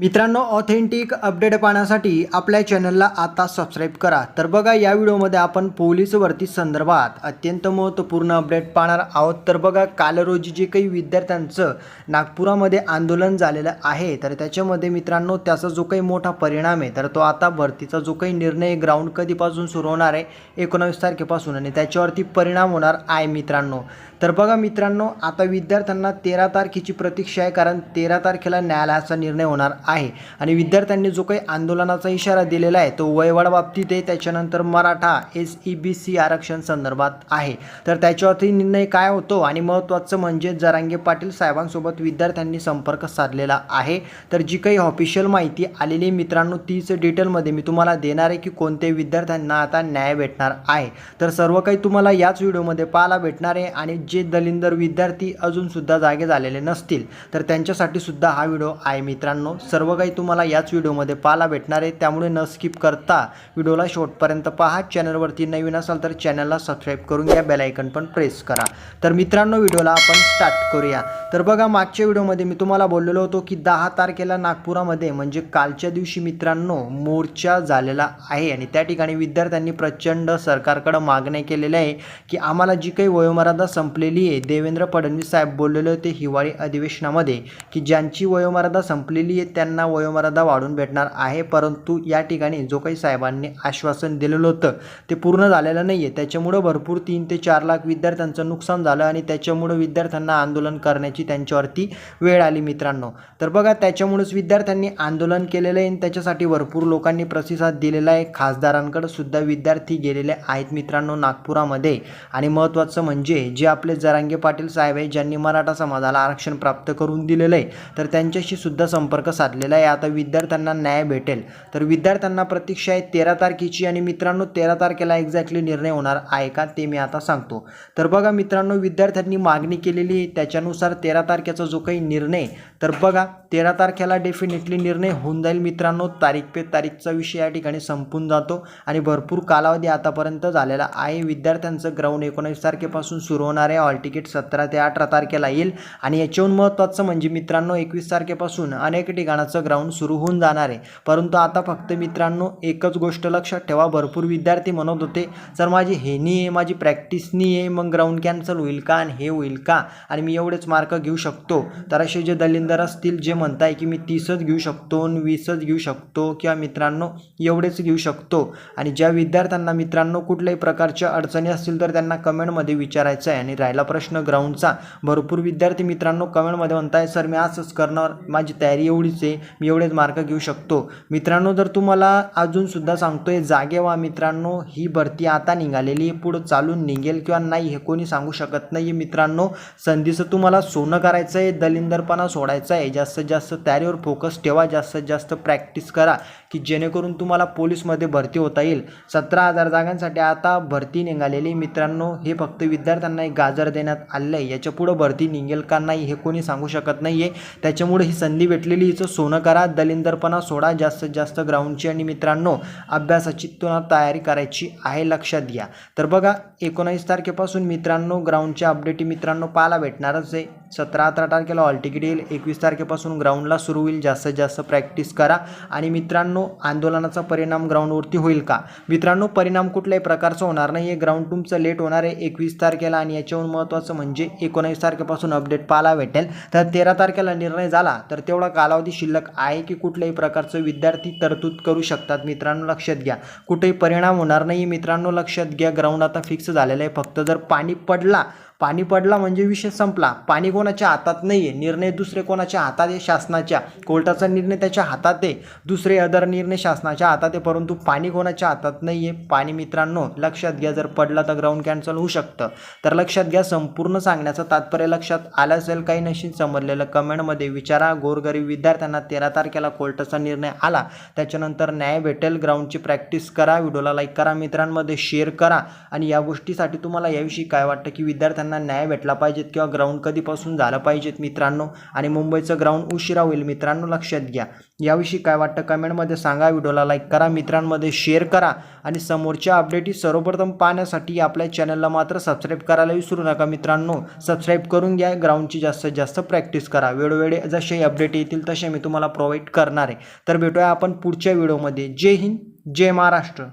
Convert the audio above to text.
मित्रांनो authentic update पाहण्यासाठी आपल्या चॅनलला आता सबस्क्राईब करा. तर बघा या व्हिडिओमध्ये आपण पोलीस भरती संदर्भात अत्यंत महत्त्वपूर्ण अपडेट पाहणार आहोत. तर बघा काल रोजी जे काही विद्यार्थ्यांचं नागपुरामध्ये आंदोलन झालेलं आहे तर त्याच्यामध्ये मित्रांनो त्याचा जो काही मोठा परिणाम आहे तर तो आता भरतीचा जो काही निर्णय ग्राउंड कधीपासून सुरू होणार आहे एकोणावीस तारखेपासून आणि त्याच्यावरती परिणाम होणार आहे मित्रांनो. तर बघा मित्रांनो आता विद्यार्थ्यांना तेरा तारखेची प्रतीक्षा आहे कारण तेरा तारखेला न्यायालयाचा निर्णय होणार आहे. आणि विद्यार्थ्यांनी जो काही आंदोलनाचा इशारा दिलेला आहे तो वयवाड बाबतीत आहे. त्याच्यानंतर Maratha S E B C आरक्षण संदर्भात आहे. तर त्याच्यावरती निर्णय काय होतो? आणि महत्त्वाचं म्हणजे जरांगे पाटील साहेबांसोबत विद्यार्थ्यांनी संपर्क साधलेला आहे. तर जी काही ऑफिशियल माहिती आलेली मित्रांनो तीच डिटेलमध्ये मी तुम्हाला देणार आहे की कोणते विद्यार्थ्यांना आता न्याय भेटणार आहे. तर सर्व काही तुम्हाला याच व्हिडिओमध्ये पाहायला भेटणार आहे. आणि जे दलिंदर विद्यार्थी अजूनसुद्धा जागे झालेले नसतील तर त्यांच्यासाठी सुद्धा हा व्हिडिओ आहे मित्रांनो. सर्व काही तुम्हाला याच व्हिडिओमध्ये पाहायला भेटणार आहे. त्यामुळे न स्किप करता व्हिडिओला शेवटपर्यंत पहा. चॅनलवरती नवीन असाल तर चॅनलला सबस्क्राईब करून घ्या. बेलायकन पण प्रेस करा. तर मित्रांनो व्हिडिओला आपण स्टार्ट करूया. तर बघा मागच्या व्हिडिओमध्ये मी तुम्हाला बोललेलो होतो की दहा तारखेला नागपुरामध्ये म्हणजे कालच्या दिवशी मित्रांनो मोर्चा झालेला आहे. आणि त्या ठिकाणी विद्यार्थ्यांनी प्रचंड सरकारकडं मागण्या केलेल्या आहे की आम्हाला जी काही वयोमर्यादा संपलेली आहे देवेंद्र फडणवीस साहेब बोललेले होते हिवाळी अधिवेशनामध्ये की ज्यांची वयोमर्यादा संपलेली आहे त्यांना वयोमर्यादा वाढून भेटणार आहे. परंतु या ठिकाणी जो काही साहेबांनी आश्वासन दिलेलं होतं ते पूर्ण झालेलं नाही आहे त्याच्यामुळं भरपूर तीन ते चार लाख विद्यार्थ्यांचं नुकसान झालं आणि त्याच्यामुळं विद्यार्थ्यांना आंदोलन करण्याची त्यांच्यावरती वेळ आली मित्रांनो. तर बघा त्याच्यामुळेच विद्यार्थ्यांनी आंदोलन केलेलं आहे आणि त्याच्यासाठी भरपूर लोकांनी प्रतिसाद दिलेला आहे. खासदारांकडे सुद्धा विद्यार्थी गेलेले आहेत मित्रांनो नागपुरामध्ये. आणि महत्त्वाचं म्हणजे जे आपले जरांगे पाटील साहेब आहे ज्यांनी मराठा समाजाला आरक्षण प्राप्त करून दिलेलं आहे तर त्यांच्याशी सुद्धा संपर्क साधलेला आहे. आता विद्यार्थ्यांना न्याय भेटेल. तर विद्यार्थ्यांना प्रतीक्षा आहे तेरा तारखेची आणि मित्रांनो तेरा तारखेला एक्झॅक्टली निर्णय होणार आहे का ते मी आता सांगतो. तर बघा मित्रांनो विद्यार्थ्यांनी मागणी केलेली आहे. त्याच्यानुसार तेरा तारखेचा जो काही निर्णय तर बघा तेरा तारखेला डेफिनेटली निर्णय होऊन जाईल मित्रांनो. तारीख पे तारीखचा विषय या ठिकाणी संपून जातो आणि भरपूर कालावधी आतापर्यंत झालेला आहे. विद्यार्थ्यांचं ग्राउंड एकोणीस तारखेपासून सुरू होणार आहे. ऑल तिकीट सतरा ते अठरा तारखेला येईल. आणि याच्याहून महत्त्वाचं म्हणजे मित्रांनो एकवीस तारखेपासून अनेक मैदानाचं ग्राउंड सुरू होऊन जाणार आहे. परंतु आता फक्त मित्रांनो एकच गोष्ट लक्षात ठेवा. भरपूर विद्यार्थी म्हणत होते सर माझी हे आहे माझी प्रॅक्टिसनी आहे मग ग्राउंड कॅन्सल होईल का आणि हे होईल का? आणि मी एवढेच मार्क घेऊ शकतो. तर असे जे दलिंदर असतील जे म्हणताय की मी तीसच घेऊ शकतो आणि वीसच घेऊ शकतो किंवा मित्रांनो एवढेच घेऊ शकतो. आणि ज्या विद्यार्थ्यांना मित्रांनो कुठल्याही प्रकारच्या अडचणी असतील तर त्यांना कमेंटमध्ये विचारायचं आहे आणि राहिला प्रश्न ग्राउंडचा भरपूर विद्यार्थी मित्रांनो कमेंटमध्ये म्हणताय सर मी असंच करणार. माझी तयारी एवढीच आहे. मी एवढेच मार्क घेऊ शकतो. मित्रांनो जर तुम्हाला अजूनसुद्धा सांगतोय जागे व्हा मित्रांनो ही भरती आता निघालेली आहे पुढं चालून निघेल किंवा नाही हे कोणी सांगू शकत नाही मित्रांनो. संधीचं तुम्हाला सोनं करायचं आहे दलिंदरपणा सोडायचा आहे जास्तीत जास्त तयारीवर फोकस ठेवा जास्तीत जास्त प्रॅक्टिस करा. की जेणेकरून तुम्हाला पोलीसमध्ये भरती होता येईल. सतरा हजार जागांसाठी आता भरती निघालेली. मित्रांनो हे फक्त विद्यार्थ्यांना एक गाजर देण्यात आलेलं आहे. याच्यापुढं भरती निघेल का नाही हे कोणी सांगू शकत नाही आहे त्याच्यामुळे ही संधी भेटलेली हिचं सोनं करा दलिंदरपणा सोडा जास्तीत जास्त ग्राउंडची आणि मित्रांनो अभ्यासाची तुम्हाला तयारी करायची आहे लक्षात घ्या. तर बघा एकोणावीस तारखेपासून मित्रांनो ग्राउंडच्या अपडेटी मित्रांनो पाहायला भेटणारच आहे. सतरा अठरा तारखेला हॉल तिकीट येईल. एकवीस तारखेपासून ग्राउंडला सुरू होईल. जास्तीत जास्त प्रॅक्टिस करा. आणि मित्रांनो आंदोलनाचा परिणाम ग्राउंडवरती होईल का? मित्रांनो परिणाम कुठल्याही प्रकारचा होणार नाही. आहे ग्राउंड तुमचं लेट होणार आहे. एकवीस तारखेला आणि याच्याहून महत्त्वाचं म्हणजे एकोणावीस तारखेपासून अपडेट पाहायला भेटेल. तर तेरा तारखेला निर्णय झाला तर तेवढा कालावधी शिल्लक आहे की कुठल्याही प्रकारचं विद्यार्थी तरतूद करू शकतात? मित्रांनो लक्षात घ्या. कुठेही परिणाम होणार नाही. मित्रांनो लक्षात घ्या. ग्राउंड आता फिक्स झालेलं आहे. फक्त जर पाणी पडला पाणी पडला म्हणजे विषय संपला. पाणी कोणाच्या हातात नाही आहे निर्णय दुसरे कोणाच्या हातात आहे? शासनाच्या. कोर्टाचा निर्णय त्याच्या हातात आहे. दुसरे अदर निर्णय शासनाच्या हातात आहे. परंतु पाणी कोणाच्या हातात नाही आहे पाणी मित्रांनो लक्षात घ्या. जर पडला तर ग्राउंड कॅन्सल होऊ शकतं. तर लक्षात घ्या. संपूर्ण सांगण्याचं तात्पर्य लक्षात आलं असेल काही नशीन समजलेलं कमेंटमध्ये विचारा. गोरगरीब विद्यार्थ्यांना तेरा तारखेला कोर्टाचा निर्णय आला. त्याच्यानंतर न्याय भेटेल. ग्राउंडची प्रॅक्टिस करा. व्हिडिओला लाईक करा. मित्रांमध्ये शेअर करा. आणि या गोष्टीसाठी तुम्हाला याविषयी काय वाटतं की विद्यार्थ्यांना त्यांना न्याय भेटला पाहिजेत किंवा ग्राउंड कधीपासून झालं पाहिजेत मित्रांनो? आणि मुंबईचं ग्राउंड उशिरा होईल मित्रांनो? लक्षात घ्या. याविषयी काय वाटतं कमेंटमध्ये सांगा. व्हिडिओला लाईक करा. मित्रांमध्ये शेअर करा. आणि समोरच्या अपडेटी सर्वप्रथम पाहण्यासाठी आपल्या चॅनलला मात्र सबस्क्राईब करायला विसरू नका मित्रांनो. सबस्क्राईब करून घ्या. ग्राउंडची जास्तीत जास्त प्रॅक्टिस करा. वेळोवेळी जसे अपडेट येतील तसे मी तुम्हाला प्रोव्हाइड करणार आहे. तर भेटूया आपण पुढच्या व्हिडिओमध्ये जय हिंद. जय महाराष्ट्र.